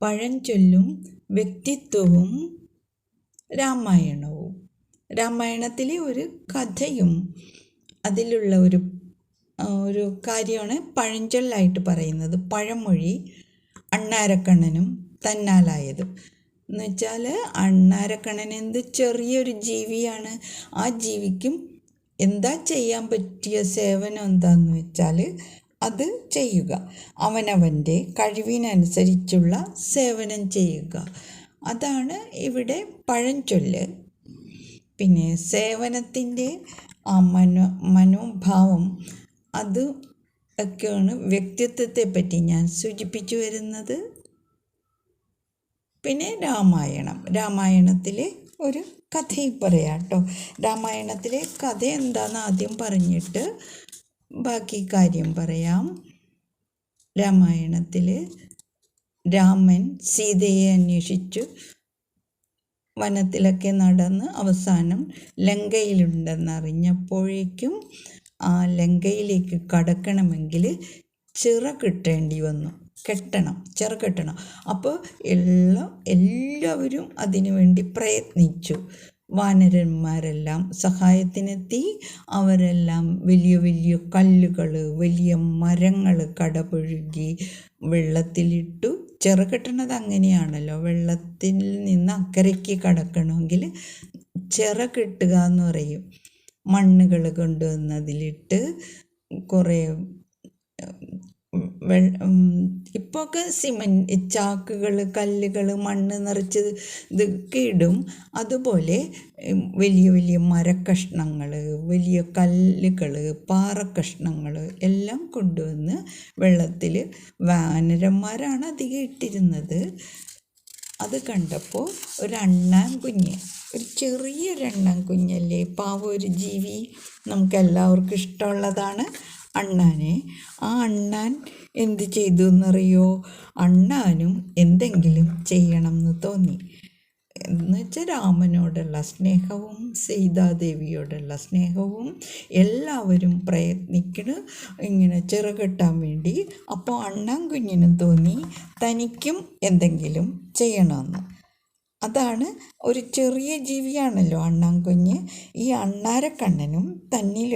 പഴഞ്ചൊല്ലും വ്യക്തിത്വവും രാമായണവും. രാമായണത്തിലെ ഒരു കഥയും അതിലുള്ള ഒരു ഒരു കാര്യമാണ് പഴഞ്ചൊല്ലായിട്ട് പറയുന്നത്. പഴമൊഴി അണ്ണാരക്കണ്ണനും തന്നാലായതും. എന്ന് വെച്ചാൽ അണ്ണാരക്കണ്ണൻ എന്ത് ചെറിയൊരു ജീവിയാണ്. ആ ജീവിക്കും എന്താ ചെയ്യാൻ പറ്റിയ സേവനം എന്താന്ന് വെച്ചാൽ അത് ചെയ്യുക. അവനവന്റെ കഴിവിനനുസരിച്ചുള്ള സേവനം ചെയ്യുക. അതാണ് ഇവിടെ പഴഞ്ചൊല്ല്. പിന്നെ സേവനത്തിന്റെ ആ മനോ മനോഭാവം അത് ഒക്കെയാണ് വ്യക്തിത്വത്തെ പറ്റി ഞാൻ സൂചിപ്പിച്ചു വരുന്നത്. പിന്നെ രാമായണം. രാമായണത്തിലെ ഒരു കഥയും പറയാം കേട്ടോ. രാമായണത്തിലെ കഥ എന്താണെന്ന് ആദ്യം പറഞ്ഞിട്ട് ബാക്കി കാര്യം പറയാം. രാമായണത്തിൽ രാമൻ സീതയെ അന്വേഷിച്ചു. വനത്തിലൊക്കെ നടന്ന് അവസാനം ലങ്കയിലുണ്ടെന്നറിഞ്ഞപ്പോഴേക്കും ആ ലങ്കയിലേക്ക് കടക്കണമെങ്കിൽ ചിറ കിട്ടേണ്ടി വന്നു. കെട്ടണം ചിറ കെട്ടണം. അപ്പോൾ എല്ലാ എല്ലാവരും അതിനുവേണ്ടി പ്രയത്നിച്ചു. വാനരന്മാരെല്ലാം സഹായത്തിനെത്തി അവരെല്ലാം വലിയ വലിയ കല്ലുകൾ വലിയ മരങ്ങൾ കടപുഴുകി വെള്ളത്തിലിട്ടു. ചിറകെട്ടണത് അങ്ങനെയാണല്ലോ. വെള്ളത്തിൽ നിന്ന് അക്കരയ്ക്ക് കടക്കണമെങ്കിൽ ചിറകെട്ടുക എന്ന് പറയും. മണ്ണുകൾ കൊണ്ടുവന്നതിലിട്ട് കുറേ ഇപ്പോഴൊക്കെ സിമന്റ് ചാക്കുകൾ കല്ലുകൾ മണ്ണ് നിറച്ച് ഇതൊക്കെ ഇടും. അതുപോലെ വലിയ വലിയ മരക്കഷ്ണങ്ങൾ വലിയ കല്ലുകൾ പാറക്കഷ്ണങ്ങൾ എല്ലാം കൊണ്ടുവന്ന് വെള്ളത്തിൽ വാനരന്മാരാണ് അധികം ഇട്ടിരുന്നത്. അത് കണ്ടപ്പോൾ ഒരു അണ്ണാൻ കുഞ്ഞ് ഒരു ചെറിയൊരു അണ്ണാൻ കുഞ്ഞല്ലേ? പാവ ഒരു ജീവി. നമുക്കെല്ലാവർക്കും ഇഷ്ടമുള്ളതാണ്. അണ്ണാനെ ആ അണ്ണാൻ എന്ത് ചെയ്തു എന്നറിയോ അണ്ണാനും എന്തെങ്കിലും ചെയ്യണം എന്ന് തോന്നി. എന്ന് വെച്ചാൽ രാമനോടുള്ള സ്നേഹവും സീതാദേവിയോടുള്ള സ്നേഹവും എല്ലാവരും പ്രയത്നിക്കണ് ഇങ്ങനെ ചിറകെട്ടാൻ വേണ്ടി. അപ്പോൾ അണ്ണാൻ കുഞ്ഞിനും തോന്നി തനിക്കും എന്തെങ്കിലും ചെയ്യണമെന്ന് അതാണ് ഒരു ചെറിയ ജീവിയാണല്ലോ അണ്ണാൻ കുഞ്ഞ്. ഈ അണ്ണാരക്കണ്ണനും തന്നിൽ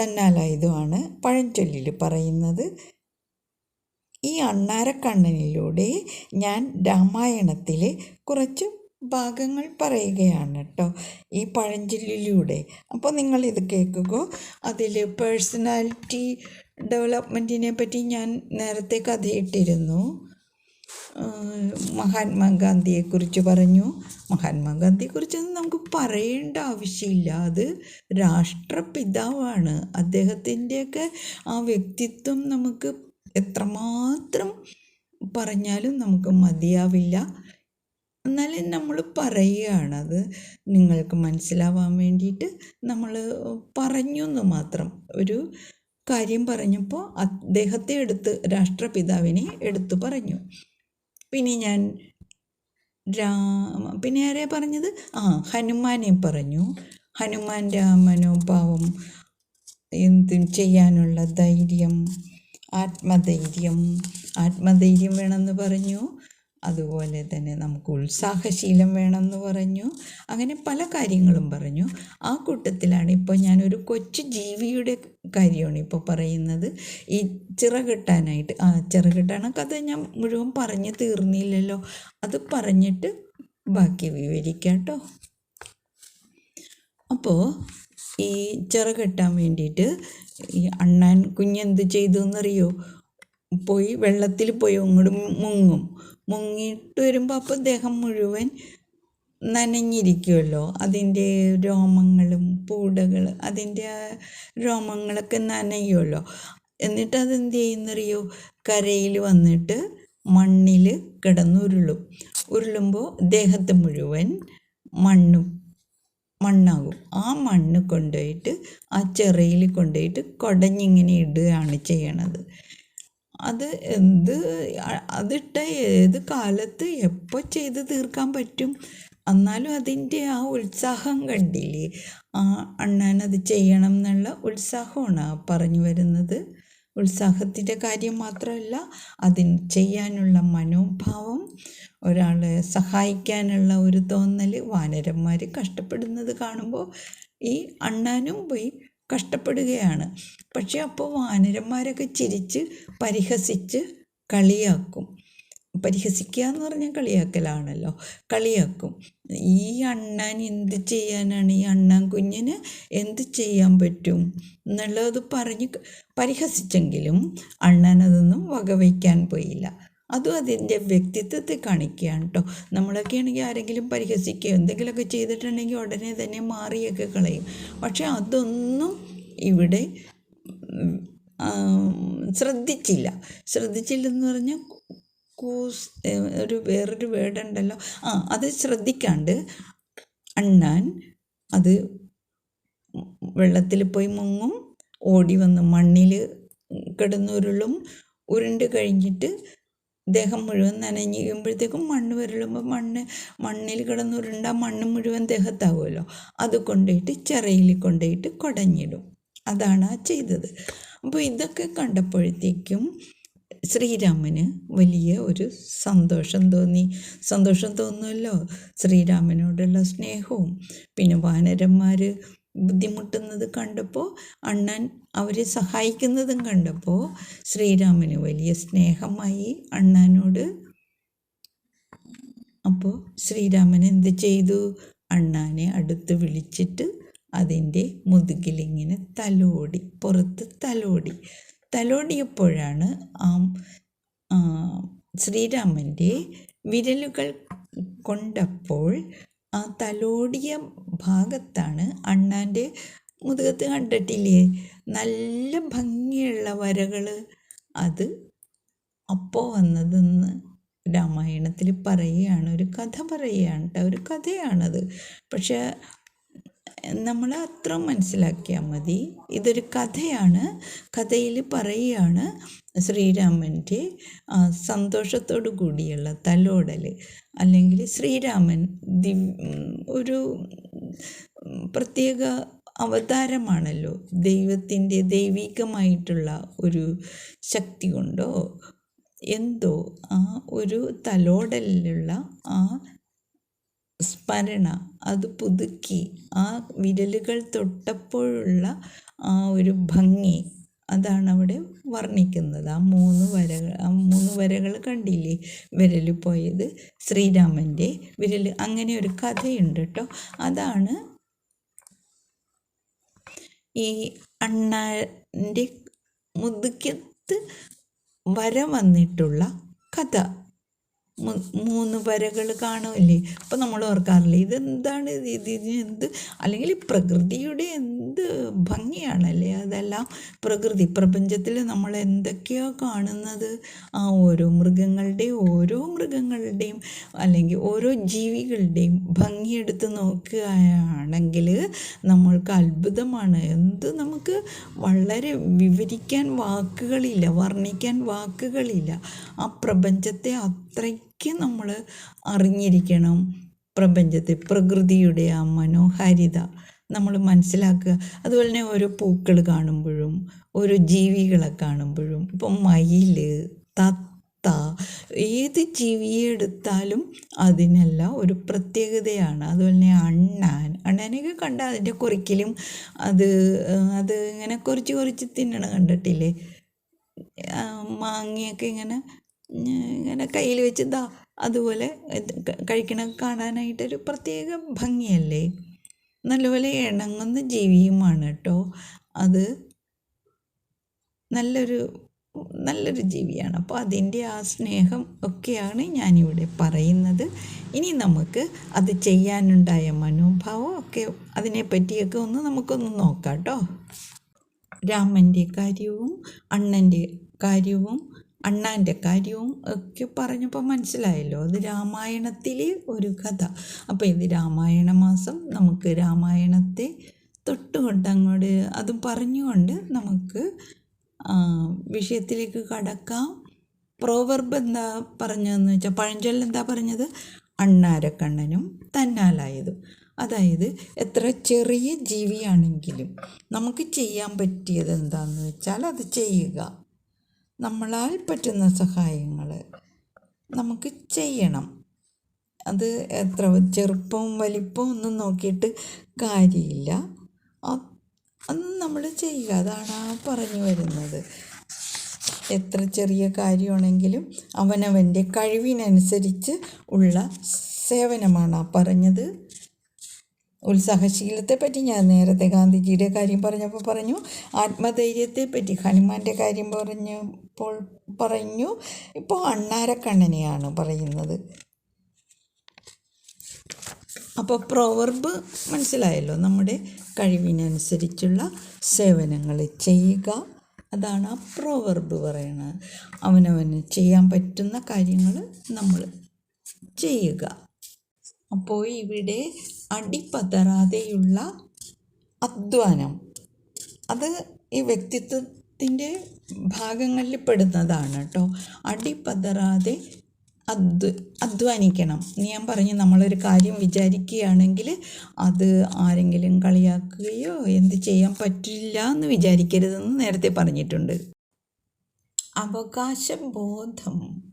തന്നാലായതുമാണ് പഴഞ്ചൊല്ലിൽ പറയുന്നത്. ഈ അണ്ണാരക്കണ്ണനിലൂടെ ഞാൻ രാമായണത്തിലെ കുറച്ച് ഭാഗങ്ങൾ പറയുകയാണ് കേട്ടോ ഈ പഴഞ്ചൊല്ലിലൂടെ. അപ്പോൾ നിങ്ങൾ ഇത് കേൾക്കുക. അതിൽ പേഴ്സണാലിറ്റി ഡെവലപ്മെന്റിനെ പറ്റി ഞാൻ നേരത്തെ കഥയിട്ടിരുന്നു. മഹാത്മാഗാന്ധിയെക്കുറിച്ച് പറഞ്ഞു. മഹാത്മാഗാന്ധിയെക്കുറിച്ചൊന്നും നമുക്ക് പറയേണ്ട ആവശ്യമില്ല. അത് രാഷ്ട്രപിതാവാണ്. അദ്ദേഹത്തിന്റെയൊക്കെ ആ വ്യക്തിത്വം നമുക്ക് എത്രമാത്രം പറഞ്ഞാലും നമുക്ക് മതിയാവില്ല. എന്നാലും നമ്മൾ പറയുകയാണ്. അത് നിങ്ങൾക്ക് മനസ്സിലാവാൻ വേണ്ടിയിട്ട് നമ്മൾ പറഞ്ഞു എന്ന് മാത്രം. ഒരു കാര്യം പറഞ്ഞപ്പോൾ അദ്ദേഹത്തെ എടുത്ത് രാഷ്ട്രപിതാവിനെ എടുത്തു പറഞ്ഞു. പിന്നെ ഞാൻ രാമ പിന്നെ ആരെയാണ് പറഞ്ഞത്? ആ ഹനുമാനെ പറഞ്ഞു. ഹനുമാൻ ആ മനോഭാവം എന്തും ചെയ്യാനുള്ള ധൈര്യം ആത്മധൈര്യം ആത്മധൈര്യം വേണമെന്ന് പറഞ്ഞു. അതുപോലെ തന്നെ നമുക്ക് ഉത്സാഹശീലം വേണമെന്ന് പറഞ്ഞു. അങ്ങനെ പല കാര്യങ്ങളും പറഞ്ഞു. ആ കൂട്ടത്തിലാണ് ഇപ്പോൾ ഞാനൊരു കൊച്ചു ജീവിയുടെ കാര്യമാണ് ഇപ്പോൾ പറയുന്നത്. ഈ ചിറകിട്ടാനായിട്ട് ആ ചിറകിട്ടാണ് കഥ ഞാൻ മുഴുവൻ പറഞ്ഞു തീർന്നില്ലല്ലോ. അത് പറഞ്ഞിട്ട് ബാക്കി വിവരിക്കാട്ടോ അപ്പോൾ ഈ ചിറകെട്ടാൻ വേണ്ടിയിട്ട് ഈ അണ്ണാൻ കുഞ്ഞെന്ത് ചെയ്തു എന്നറിയോ പോയി വെള്ളത്തിൽ പോയി അങ്ങോട്ട് മുങ്ങും. മുങ്ങിയിട്ട് വരുമ്പോൾ അപ്പോൾ ദേഹം മുഴുവൻ നനഞ്ഞിരിക്കുമല്ലോ അതിന്റെ രോമങ്ങളും പൂടകൾ അതിന്റെ രോമങ്ങളൊക്കെ നനയുമല്ലോ എന്നിട്ട് അതെന്ത് ചെയ്യുന്നറിയോ? കരയിൽ വന്നിട്ട് മണ്ണിൽ കിടന്നുരുളും. ഉരുളുമ്പോൾ ദേഹത്ത് മുഴുവൻ മണ്ണും മണ്ണാകും. ആ മണ്ണ് കൊണ്ടുപോയിട്ട് ആ ചെറിയിൽ കൊണ്ടുപോയിട്ട് കുടഞ്ഞിങ്ങനെ ഇടുകയാണ് ചെയ്യണത്. അത് എന്ത് അതിട്ട ഏത് കാലത്ത് എപ്പോൾ ചെയ്ത് തീർക്കാൻ പറ്റും? എന്നാലും അതിന്റെ ആ ഉത്സാഹം കണ്ടില്ലേ? ആ അണ്ണാൻ അത് ചെയ്യണം എന്നുള്ള ഉത്സാഹമാണ് പറഞ്ഞു വരുന്നത്. ഉത്സാഹത്തിന്റെ കാര്യം മാത്രമല്ല അതിന് ചെയ്യാനുള്ള മനോഭാവം ഒരാളെ സഹായിക്കാനുള്ള ഒരു തോന്നൽ വാനരന്മാർ കഷ്ടപ്പെടുന്നത് കാണുമ്പോൾ ഈ അണ്ണാനും പോയി കഷ്ടപ്പെടുകയാണ്. പക്ഷെ അപ്പോൾ വാനരന്മാരൊക്കെ ചിരിച്ച് പരിഹസിച്ച് കളിയാക്കും. പരിഹസിക്കുക എന്ന് പറഞ്ഞാൽ കളിയാക്കലാണല്ലോ. കളിയാക്കും. ഈ അണ്ണാൻ എന്ത് ചെയ്യാനാണ്? ഈ അണ്ണാൻ കുഞ്ഞിന് എന്ത് ചെയ്യാൻ പറ്റും? എന്നുള്ളത് പറഞ്ഞ് പരിഹസിച്ചെങ്കിലും അണ്ണൻ അതൊന്നും വകവയ്ക്കാൻ പോയില്ല. അതും അതിന്റെ വ്യക്തിത്വത്തെ കാണിക്കുകയാണ് കേട്ടോ നമ്മളൊക്കെ ആണെങ്കിൽ ആരെങ്കിലും പരിഹസിക്കുകയോ എന്തെങ്കിലുമൊക്കെ ചെയ്തിട്ടുണ്ടെങ്കിൽ ഉടനെ തന്നെ മാറിയൊക്കെ കളയും. പക്ഷെ അതൊന്നും ഇവിടെ ശ്രദ്ധിച്ചില്ല. ശ്രദ്ധിച്ചില്ലെന്ന് പറഞ്ഞാൽ കൂസ് ഒരു വേറൊരു വേർഡുണ്ടല്ലോ. ആ അത് ശ്രദ്ധിക്കാണ്ട് അണ്ണാൻ അത് വെള്ളത്തിൽ പോയി മുങ്ങും ഓടി വന്ന് മണ്ണിൽ കിടന്നുരുളും ഉരുണ്ട് കഴിഞ്ഞിട്ട് ദേഹം മുഴുവൻ നനഞ്ഞുമ്പോഴത്തേക്കും മണ്ണ് വരളുമ്പോൾ മണ്ണ് മണ്ണിൽ കിടന്നുരുണ്ട മണ്ണ് മുഴുവൻ ദേഹത്താവുമല്ലോ. അത് കൊണ്ടുപോയിട്ട് ചിറയിൽ കൊണ്ടുപോയിട്ട് കുടഞ്ഞിടും. അതാണ് ആ ചെയ്തത്. അപ്പോൾ ഇതൊക്കെ കണ്ടപ്പോഴത്തേക്കും ശ്രീരാമന് വലിയ ഒരു സന്തോഷം തോന്നി. സന്തോഷം തോന്നുമല്ലോ ശ്രീരാമനോടുള്ള സ്നേഹവും. പിന്നെ വാനരന്മാർ ബുദ്ധിമുട്ടുന്നത് കണ്ടപ്പോൾ അണ്ണൻ അവരെ സഹായിക്കുന്നതും കണ്ടപ്പോൾ ശ്രീരാമന് വലിയ സ്നേഹമായി അണ്ണനോട് അപ്പോൾ ശ്രീരാമൻ എന്ത് ചെയ്തു? അണ്ണാനെ അടുത്ത് വിളിച്ചിട്ട് അതിന്റെ മുതുകിലിങ്ങനെ തലോടി പുറത്ത് തലോടി തലോടിയപ്പോഴാണ് ആ ശ്രീരാമന്റെ വിരലുകൾ കൊണ്ടപ്പോൾ ആ തലോടിയ ഭാഗത്താണ് അണ്ണാന്റെ മുതുകത്ത് കണ്ടിട്ടില്ലേ? നല്ല ഭംഗിയുള്ള വരകൾ അത് അപ്പോൾ വന്നതെന്ന് രാമായണത്തിൽ പറയുകയാണ്. ഒരു കഥ പറയുകയാണ് ഒരു കഥയാണത്. പക്ഷേ നമ്മൾ അത്ര മനസ്സിലാക്കിയാൽ മതി. ഇതൊരു കഥയാണ്. കഥയിൽ പറയുകയാണ് ശ്രീരാമന്റെ സന്തോഷത്തോടു കൂടിയുള്ള തലോടൽ അല്ലെങ്കിൽ ശ്രീരാമൻ ദിവ് ഒരു പ്രത്യേക അവതാരമാണല്ലോ. ദൈവത്തിന്റെ ദൈവികമായിട്ടുള്ള ഒരു ശക്തി കൊണ്ടോ എന്തോ ആ ഒരു തലോടലിലുള്ള ആ സ്മരണ അത് പുതുക്കി ആ വിരലുകൾ തൊട്ടപ്പോഴുള്ള ആ ഒരു ഭംഗി അതാണ് അവിടെ വർണിക്കുന്നത് ആ മൂന്ന് വരകൾ ആ മൂന്ന് വരകൾ കണ്ടില്ലേ വിരൽ പോയത് ശ്രീരാമന്റെ വിരൽ അങ്ങനെ ഒരു കഥയുണ്ട് കേട്ടോ അതാണ് ഈ അണ്ണാന്റെ മുതുക്കത്ത് വര വന്നിട്ടുള്ള കഥ മൂന്ന് വരകൾ കാണുമല്ലേ അപ്പം നമ്മൾ ഓർക്കാറില്ലേ ഇതെന്താണ് ഇത് ഇതിന് എന്ത്? അല്ലെങ്കിൽ പ്രകൃതിയുടെ എന്ത് ഭംഗിയാണല്ലേ അതെല്ലാം പ്രകൃതി? പ്രപഞ്ചത്തിൽ നമ്മൾ എന്തൊക്കെയോ കാണുന്നത്? ആ ഓരോ മൃഗങ്ങളുടെയും ഓരോ മൃഗങ്ങളുടെയും അല്ലെങ്കിൽ ഓരോ ജീവികളുടെയും ഭംഗിയെടുത്ത് നോക്കുകയാണെങ്കിൽ നമ്മൾക്ക് അത്ഭുതമാണ്. എന്ത് നമുക്ക് വളരെ വിവരിക്കാൻ വാക്കുകളില്ല വർണിക്കാൻ വാക്കുകളില്ല. ആ പ്രപഞ്ചത്തെ അത്രയ്ക്ക് നമ്മൾ അറിഞ്ഞിരിക്കണം. പ്രപഞ്ചത്തെ പ്രകൃതിയുടെ ആ മനോഹാരിത നമ്മൾ മനസ്സിലാക്കുക. അതുപോലെ തന്നെ ഓരോ പൂക്കൾ കാണുമ്പോഴും ഓരോ ജീവികളെ കാണുമ്പോഴും ഇപ്പം മയിൽ തത്ത ഏത് ജീവിയെ എടുത്താലും അതിനെല്ലാം ഒരു പ്രത്യേകതയാണ്. അതുപോലെ തന്നെ അണ്ണാൻ അണ്ണാനെയൊക്കെ കണ്ടാൽ അതിന്റെ കുറിക്കലും അത് അത് ഇങ്ങനെ കുറച്ച് കുറച്ച് തിന്നണം കണ്ടിട്ടില്ലേ? മാങ്ങയൊക്കെ ഇങ്ങനെ ഇങ്ങനെ കയ്യിൽ വെച്ച് ദാ അതുപോലെ കഴിക്കണ കാണാനായിട്ടൊരു പ്രത്യേക ഭംഗിയല്ലേ? നല്ലപോലെ ഇണങ്ങുന്ന ജീവിയുമാണ് കേട്ടോ അത് നല്ലൊരു നല്ലൊരു ജീവിയാണ്. അപ്പോൾ അതിന്റെ ആ സ്നേഹം ഒക്കെയാണ് ഞാനിവിടെ പറയുന്നത്. ഇനി നമുക്ക് അത് ചെയ്യാനുണ്ടായ മനോഭാവം ഒക്കെ അതിനെപ്പറ്റിയൊക്കെ ഒന്ന് നമുക്കൊന്ന് നോക്കാം കേട്ടോ രാമന്റെ കാര്യവും അണ്ണന്റെ കാര്യവും അണ്ണാന്റെ കാര്യവും ഒക്കെ പറഞ്ഞപ്പോൾ മനസ്സിലായല്ലോ. അത് രാമായണത്തിലെ ഒരു കഥ. അപ്പോൾ ഇത് രാമായണ മാസം നമുക്ക് രാമായണത്തെ തൊട്ടുകൊണ്ട് അങ്ങോട്ട് അത് പറഞ്ഞുകൊണ്ട് നമുക്ക് വിഷയത്തിലേക്ക് കടക്കാം. പ്രോവർബ് എന്താ പറഞ്ഞതെന്ന് വെച്ചാൽ പഴഞ്ചൊല്ല എന്താ പറഞ്ഞത്? അണ്ണാരക്കണ്ണനും തന്നാലായതും. അതായത് എത്ര ചെറിയ ജീവിയാണെങ്കിലും നമുക്ക് ചെയ്യാൻ പറ്റിയത് എന്താണെന്ന് വെച്ചാൽ അത് ചെയ്യുക. നമ്മളാൽ പറ്റുന്ന സഹായങ്ങൾ നമുക്ക് ചെയ്യണം. അത് എത്ര ചെറുപ്പവും വലിപ്പവും ഒന്നും നോക്കിയിട്ട് കാര്യമില്ല. അ- അത് നമ്മൾ ചെയ്യുക. അതാണ് ആ പറഞ്ഞു വരുന്നത്. എത്ര ചെറിയ കാര്യമാണെങ്കിലും അവനവന്റെ കഴിവിനനുസരിച്ച് ഉള്ള സേവനമാണ് ആ പറഞ്ഞത്. ഉത്സാഹശീലത്തെ പറ്റി ഞാൻ നേരത്തെ ഗാന്ധിജിയുടെ കാര്യം പറഞ്ഞപ്പോൾ പറഞ്ഞു. ആത്മധൈര്യത്തെ പറ്റി ഹനുമാന്റെ കാര്യം പറഞ്ഞപ്പോൾ പറഞ്ഞു. ഇപ്പോൾ അണ്ണാരക്കണ്ണനെയാണ് പറയുന്നത്. അപ്പോൾ പ്രോവർബ് മനസ്സിലായല്ലോ? നമ്മുടെ കഴിവിനനുസരിച്ചുള്ള സേവനങ്ങൾ ചെയ്യുക. അതാണ് ആ പ്രോവർബ് പറയുന്നത് അവനവന് ചെയ്യാൻ പറ്റുന്ന കാര്യങ്ങൾ നമ്മൾ ചെയ്യുക. അപ്പോൾ ഇവിടെ അടിപതറാതെയുള്ള അധ്വാനം. അത് ഈ വ്യക്തിത്വത്തിന്റെ ഭാഗങ്ങളിൽ പെടുന്നതാണ് കേട്ടോ. അടിപതറാതെ അധ്വ അധ്വാനിക്കണം. ഞാൻ പറഞ്ഞു നമ്മളൊരു കാര്യം വിചാരിക്കുകയാണെങ്കിൽ അത് ആരെങ്കിലും കളിയാക്കുകയോ എന്ത് ചെയ്യാൻ പറ്റില്ല എന്ന് വിചാരിക്കരുതെന്ന് നേരത്തെ പറഞ്ഞിട്ടുണ്ട്. അവകാശബോധം.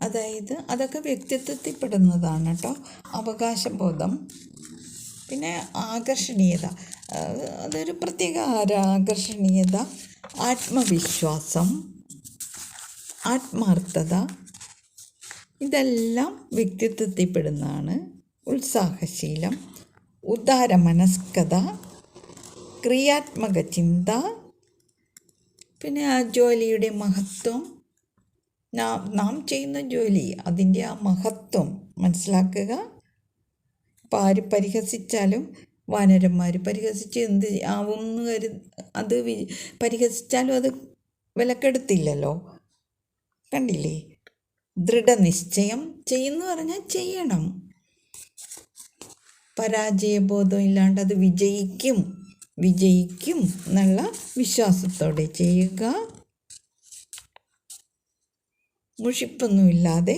അതായത് അതൊക്കെ വ്യക്തിത്വത്തിൽ പെടുന്നതാണ് കേട്ടോ അവകാശബോധം. പിന്നെ ആകർഷണീയത. അതൊരു പ്രത്യേക ആകർഷണീയത. ആത്മവിശ്വാസം. ആത്മാർത്ഥത. ഇതെല്ലാം വ്യക്തിത്വത്തിൽ പെടുന്നതാണ് ഉത്സാഹശീലം. ഉദാരമനസ്കത. ക്രിയാത്മക ചിന്ത പിന്നെ ആ ജോലിയുടെ മഹത്വം. നാം നാം ചെയ്യുന്ന ജോലി അതിന്റെ ആ മഹത്വം മനസ്സിലാക്കുക. അപ്പം ആര് പരിഹസിച്ചാലും വാനരന്മാർ പരിഹസിച്ച് എന്ത് ആവും എന്ന് കരു അത് പരിഹസിച്ചാലും അത് വിലക്കെടുത്തില്ലല്ലോ. കണ്ടില്ലേ? ദൃഢനിശ്ചയം ചെയ്യുന്നു പറഞ്ഞാൽ ചെയ്യണം. പരാജയബോധം ഇല്ലാണ്ട് അത് വിജയിക്കും. വിജയിക്കും എന്നുള്ള വിശ്വാസത്തോടെ ചെയ്യുക. മുഷിപ്പൊന്നുമില്ലാതെ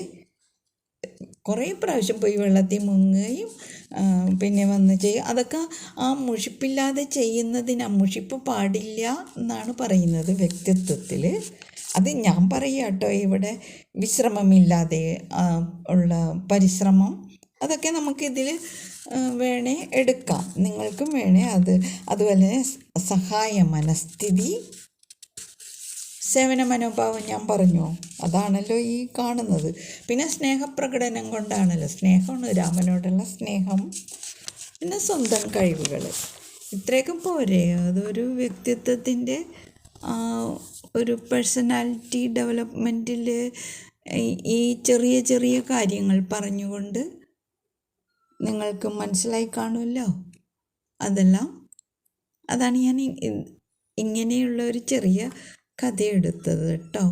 കുറേ പ്രാവശ്യം പോയി വെള്ളത്തിൽ മുങ്ങുകയും പിന്നെ വന്ന് ചെയ്യുക അതൊക്കെ ആ മുഷിപ്പില്ലാതെ ചെയ്യുന്നതിന് ആ മുഷിപ്പ് പാടില്ല എന്നാണ് പറയുന്നത് വ്യക്തിത്വത്തിൽ. അത് ഞാൻ പറയുക കേട്ടോ ഇവിടെ വിശ്രമമില്ലാതെ ഉള്ള പരിശ്രമം. അതൊക്കെ നമുക്കിതിൽ വേണേ എടുക്കാം. നിങ്ങൾക്കും വേണേ അത്. അതുപോലെ സഹായ മനസ്ഥിതി സേവന മനോഭാവം ഞാൻ പറഞ്ഞു? അതാണല്ലോ ഈ കാണുന്നത്. പിന്നെ സ്നേഹപ്രകടനം കൊണ്ടാണല്ലോ. സ്നേഹമാണ് രാമനോടുള്ള സ്നേഹം. പിന്നെ സ്വന്തം കഴിവുകൾ ഇത്രയൊക്കെ പോരെ. അതൊരു വ്യക്തിത്വത്തിന്റെ ഒരു പേഴ്സണാലിറ്റി ഡെവലപ്മെന്റിൽ ഈ ചെറിയ ചെറിയ കാര്യങ്ങൾ പറഞ്ഞുകൊണ്ട് നിങ്ങൾക്ക് മനസ്സിലായി കാണുമല്ലോ? അതെല്ലാം. അതാണ് ഞാൻ ഇങ്ങനെയുള്ള ഒരു ചെറിയ കഥ എടുത്തത് കേട്ടോ.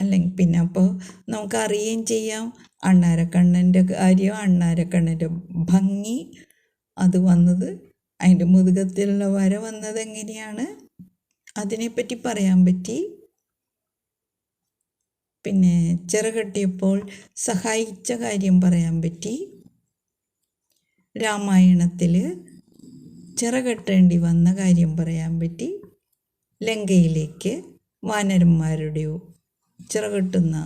അല്ലെങ്കിൽ പിന്നെ അപ്പോൾ നമുക്ക് അറിയുകയും ചെയ്യാം. അണ്ണാരക്കണ്ണന്റെ കാര്യം അണ്ണാരക്കണ്ണന്റെ ഭംഗി അത് വന്നത് അതിന്റെ മുതുകത്തിലുള്ള വര വന്നത് എങ്ങനെയാണ്? അതിനെപ്പറ്റി പറയാൻ പറ്റി. പിന്നെ ചിറകെട്ടിയപ്പോൾ സഹായിച്ച കാര്യം പറയാൻ പറ്റി. രാമായണത്തിൽ ചിറകെട്ടേണ്ടി വന്ന കാര്യം പറയാൻ പറ്റി. ലങ്കയിലേക്ക് വാനരന്മാരുടെ ചിറകെട്ടുന്ന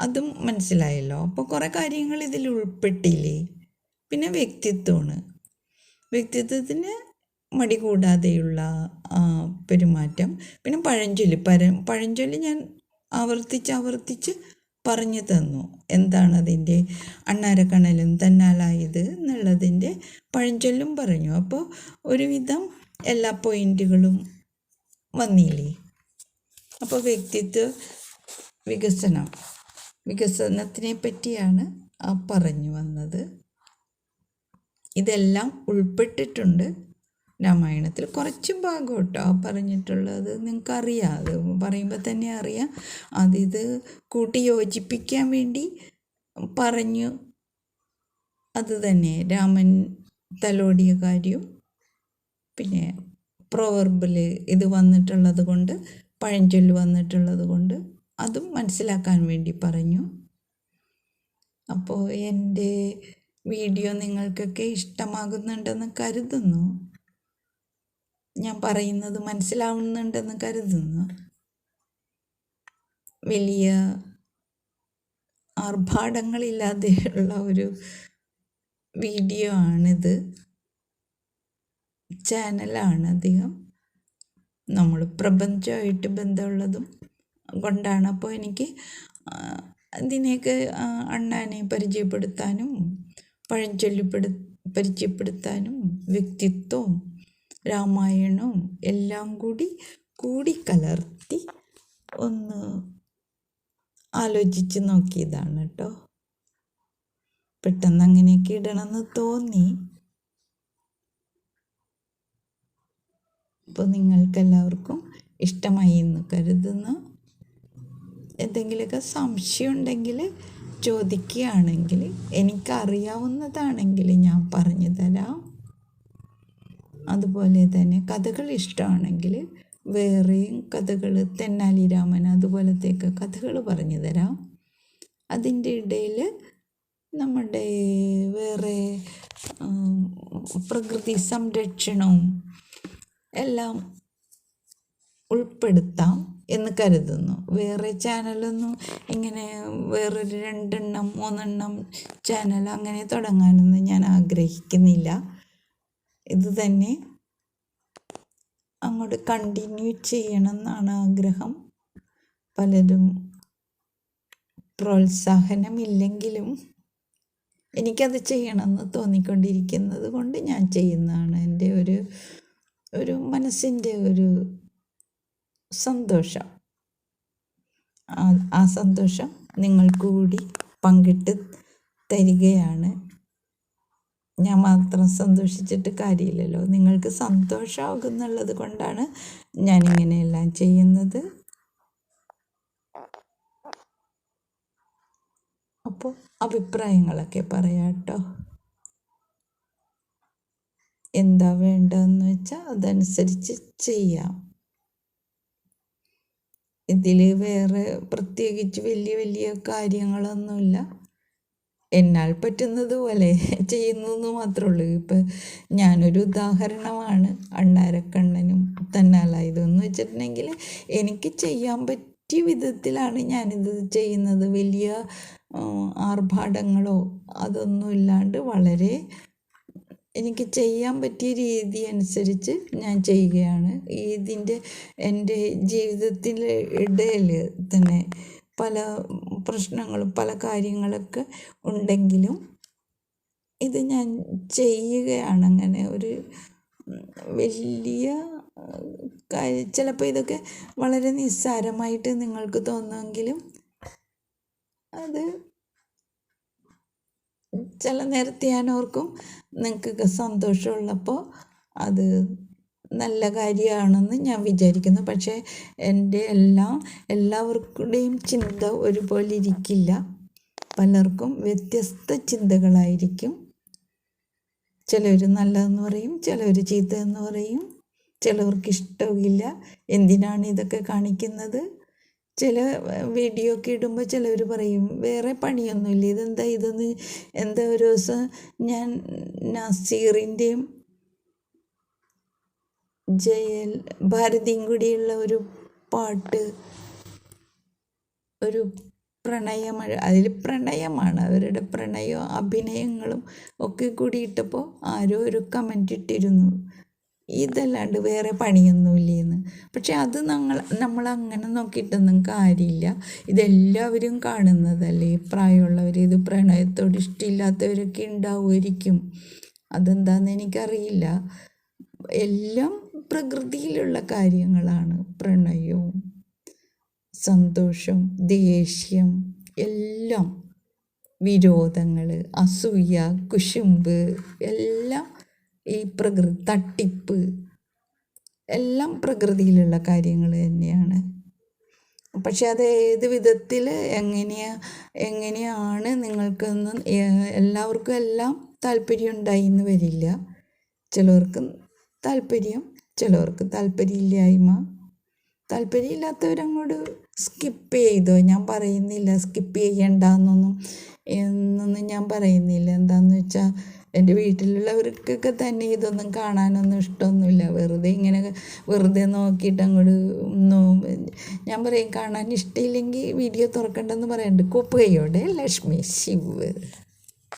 അതും മനസ്സിലായല്ലോ. അപ്പോൾ കുറേ കാര്യങ്ങൾ ഇതിൽ ഉൾപ്പെട്ടില്ലേ? പിന്നെ വ്യക്തിത്വമാണ്. വ്യക്തിത്വത്തിന് മടി കൂടാതെയുള്ള പെരുമാറ്റം. പിന്നെ പഴഞ്ചൊല്ലി. പര പഴഞ്ചൊല്ലി ഞാൻ ആവർത്തിച്ച് ആവർത്തിച്ച് പറഞ്ഞു തന്നു. എന്താണ് അതിന്റെ അണ്ണാരക്കണലും തന്നാലായത് എന്നുള്ളതിന്റെ പഴഞ്ചൊല്ലും പറഞ്ഞു. അപ്പോൾ ഒരുവിധം എല്ലാ പോയിന്റുകളും വന്നില്ലേ? അപ്പോൾ വ്യക്തിത്വ വികസനം. വികസനത്തിനെ പറ്റിയാണ് ആ പറഞ്ഞു വന്നത്. ഇതെല്ലാം ഉൾപ്പെട്ടിട്ടുണ്ട് രാമായണത്തിൽ. കുറച്ച് ഭാഗം കേട്ടോ പറഞ്ഞിട്ടുള്ളത് നിങ്ങൾക്കറിയാം. അത് പറയുമ്പോൾ തന്നെ അറിയാം. അതിത് കൂട്ടി യോജിപ്പിക്കാൻ വേണ്ടി പറഞ്ഞു. അത് തന്നെ രാമൻ തലോടിയ കാര്യവും പിന്നെ പ്രോവർബിൽ ഇത് വന്നിട്ടുള്ളത് കൊണ്ട് പഴഞ്ചൊല്ല് വന്നിട്ടുള്ളത് കൊണ്ട് അതും മനസ്സിലാക്കാൻ വേണ്ടി പറഞ്ഞു. അപ്പോൾ എന്റെ വീഡിയോ നിങ്ങൾക്കൊക്കെ ഇഷ്ടമാകുന്നുണ്ടെന്ന് കരുതുന്നു. ഞാൻ പറയുന്നത് മനസ്സിലാവുന്നുണ്ടെന്ന് കരുതുന്നു. വലിയ ആർഭാടങ്ങളില്ലാതെയുള്ള ഒരു വീഡിയോ ആണിത്. ചാനലാണ് അധികം. നമ്മൾ പ്രപഞ്ചമായിട്ട് ബന്ധമുള്ളതും കൊണ്ടാണ്. അപ്പോൾ എനിക്ക് അതിനെയൊക്കെ അണ്ണാനെ പരിചയപ്പെടുത്താനും പഴഞ്ചൊല്ലിപ്പെടു പരിചയപ്പെടുത്താനും വ്യക്തിത്വവും രാമായണവും എല്ലാം കൂടി കൂടി കലർത്തി ഒന്ന് ആലോചിച്ച് നോക്കിയതാണ് കേട്ടോ പെട്ടെന്ന് അങ്ങനെയൊക്കെ ഇടണമെന്ന് തോന്നി. അപ്പോൾ നിങ്ങൾക്കെല്ലാവർക്കും ഇഷ്ടമായി എന്ന് കരുതുന്നു. എന്തെങ്കിലുമൊക്കെ സംശയം ഉണ്ടെങ്കിൽ ചോദിക്കുകയാണെങ്കിൽ എനിക്കറിയാവുന്നതാണെങ്കിൽ ഞാൻ പറഞ്ഞു തരാം. അതുപോലെ തന്നെ കഥകൾ ഇഷ്ടമാണെങ്കിൽ വേറെയും കഥകൾ തെന്നാലി രാമൻ അതുപോലത്തെയൊക്കെ കഥകൾ പറഞ്ഞു തരാം. അതിന്റെ ഇടയിൽ നമ്മുടെ വേറെ പ്രകൃതി സംരക്ഷണവും എല്ലാം ഉൾപ്പെടുത്താം എന്ന് കരുതുന്നു. വേറെ ചാനലൊന്നും ഇങ്ങനെ വേറൊരു രണ്ടെണ്ണം മൂന്നെണ്ണം ചാനൽ അങ്ങനെ തുടങ്ങാനൊന്നും ഞാൻ ആഗ്രഹിക്കുന്നില്ല. ഇത് തന്നെ അങ്ങോട്ട് കണ്ടിന്യൂ ചെയ്യണം എന്നാണ് ആഗ്രഹം. പലരും പ്രോത്സാഹനമില്ലെങ്കിലും എനിക്കത് ചെയ്യണമെന്ന് തോന്നിക്കൊണ്ടിരിക്കുന്നത് കൊണ്ട് ഞാൻ ചെയ്യുന്നതാണ്. എന്റെ ഒരു ഒരു മനസ്സിന്റെ ഒരു സന്തോഷം. ആ സന്തോഷം നിങ്ങൾ കൂടി പങ്കിട്ട് തരികയാണ്. ഞാൻ മാത്രം സന്തോഷിച്ചിട്ട് കാര്യമില്ലല്ലോ. നിങ്ങൾക്ക് സന്തോഷമാകുന്നുള്ളത് കൊണ്ടാണ് ഞാനിങ്ങനെയെല്ലാം ചെയ്യുന്നത്. അപ്പോൾ അഭിപ്രായങ്ങളൊക്കെ പറയാട്ടോ എന്താ വേണ്ടതെന്ന് വെച്ചാൽ അതനുസരിച്ച് ചെയ്യാം. ഇതിൽ വേറെ പ്രത്യേകിച്ച് വലിയ വലിയ കാര്യങ്ങളൊന്നുമില്ല. എന്നാൽ പറ്റുന്നത് പോലെ ചെയ്യുന്നു എന്ന് മാത്രമേ ഉള്ളൂ. ഇപ്പം ഞാനൊരു ഉദാഹരണമാണ്. അണ്ണാരക്കണ്ണനും തന്നാലായതെന്ന് വെച്ചിട്ടുണ്ടെങ്കിൽ എനിക്ക് ചെയ്യാൻ പറ്റിയ വിധത്തിലാണ് ഞാനിത് ചെയ്യുന്നത്. വലിയ ആർഭാടങ്ങളോ അതൊന്നും ഇല്ലാണ്ട് വളരെ എനിക്ക് ചെയ്യാൻ പറ്റിയ രീതി അനുസരിച്ച് ഞാൻ ചെയ്യുകയാണ്. ഇതിന്റെ എന്റെ ജീവിതത്തിൽ ഇടയിൽ തന്നെ പല പ്രശ്നങ്ങളും പല കാര്യങ്ങളൊക്കെ ഉണ്ടെങ്കിലും ഇത് ഞാൻ ചെയ്യുകയാണ്. അങ്ങനെ ഒരു വലിയ ചിലപ്പോൾ ഇതൊക്കെ വളരെ നിസ്സാരമായിട്ട് നിങ്ങൾക്ക് തോന്നുമെങ്കിലും അത് ചില നേരത്തെ ഞാൻ ഓർക്കും നിങ്ങൾക്ക് സന്തോഷമുള്ളപ്പോൾ അത് നല്ല കാര്യമാണെന്ന് ഞാൻ വിചാരിക്കുന്നു. പക്ഷേ എന്റെ എല്ലാം എല്ലാവർക്കുടെയും ചിന്ത ഒരുപോലെ ഇരിക്കില്ല. പലർക്കും വ്യത്യസ്ത ചിന്തകളായിരിക്കും. ചിലർ നല്ലതെന്ന് പറയും ചിലർ ചീത്തയെന്ന് പറയും ചിലവർക്ക് ഇഷ്ടമില്ല എന്തിനാണ് ഇതൊക്കെ കാണിക്കുന്നത്? ചില വീഡിയോ ഒക്കെ ഇടുമ്പോൾ ചിലവർ പറയും വേറെ പണിയൊന്നുമില്ല ഇതെന്താ ഇതൊന്ന്? എന്താ ഒരു ദിവസം ഞാൻ നസീറിന്റെയും ജയൽ ഭാരതിയും കൂടിയുള്ള ഒരു പാട്ട് ഒരു പ്രണയമഴ അതിൽ പ്രണയമാണ് അവരുടെ പ്രണയവും അഭിനയങ്ങളും ഒക്കെ കൂടി ഇട്ടപ്പോൾ ആരോ ഒരു കമന്റ് ഇട്ടിരുന്നു. ഇതല്ലാണ്ട് വേറെ പണിയൊന്നുമില്ലേന്ന്. പക്ഷെ അത് ഞങ്ങൾ നമ്മൾ അങ്ങനെ നോക്കിയിട്ടൊന്നും കാര്യമില്ല. ഇതെല്ലാവരും കാണുന്നതല്ലേ? പ്രായമുള്ളവർ ഇത് പ്രണയത്തോട് ഇഷ്ടമില്ലാത്തവരൊക്കെ ഉണ്ടാവുമായിരിക്കും. അതെന്താണെന്ന് എനിക്കറിയില്ല. എല്ലാം പ്രകൃതിയിലുള്ള കാര്യങ്ങളാണ്. പ്രണയവും സന്തോഷം ദേഷ്യം എല്ലാം. വിരോധങ്ങൾ അസൂയ കുശുമ്പ് എല്ലാം ഈ പ്രകൃതി തട്ടിപ്പ്. എല്ലാം പ്രകൃതിയിലുള്ള കാര്യങ്ങൾ തന്നെയാണ്. പക്ഷെ അത് ഏത് വിധത്തിൽ എങ്ങനെയാ എങ്ങനെയാണ് നിങ്ങൾക്കൊന്ന് എല്ലാവർക്കും എല്ലാം താല്പര്യം ഉണ്ടായി എന്ന് വരില്ല. ചിലവർക്ക് താല്പര്യം ചിലവർക്ക് താല്പര്യമില്ലായ്മ. താല്പര്യമില്ലാത്തവരങ്ങോട്ട് സ്കിപ്പ് ചെയ്തോ? ഞാൻ പറയുന്നില്ല സ്കിപ്പ് ചെയ്യണ്ടെന്നൊന്നും എന്നൊന്നും ഞാൻ പറയുന്നില്ല. എന്താണെന്ന് വെച്ചാൽ എന്റെ വീട്ടിലുള്ളവർക്കൊക്കെ തന്നെ ഇതൊന്നും കാണാനൊന്നും ഇഷ്ടമൊന്നുമില്ല. വെറുതെ ഇങ്ങനെ വെറുതെ നോക്കിയിട്ട് അങ്ങോട്ട് ഞാൻ പറയും കാണാൻ ഇഷ്ടമില്ലെങ്കിൽ വീഡിയോ തുറക്കണ്ടെന്ന് പറയുന്നുണ്ട് കുപ്പയോടെ ലക്ഷ്മി ശിവ്.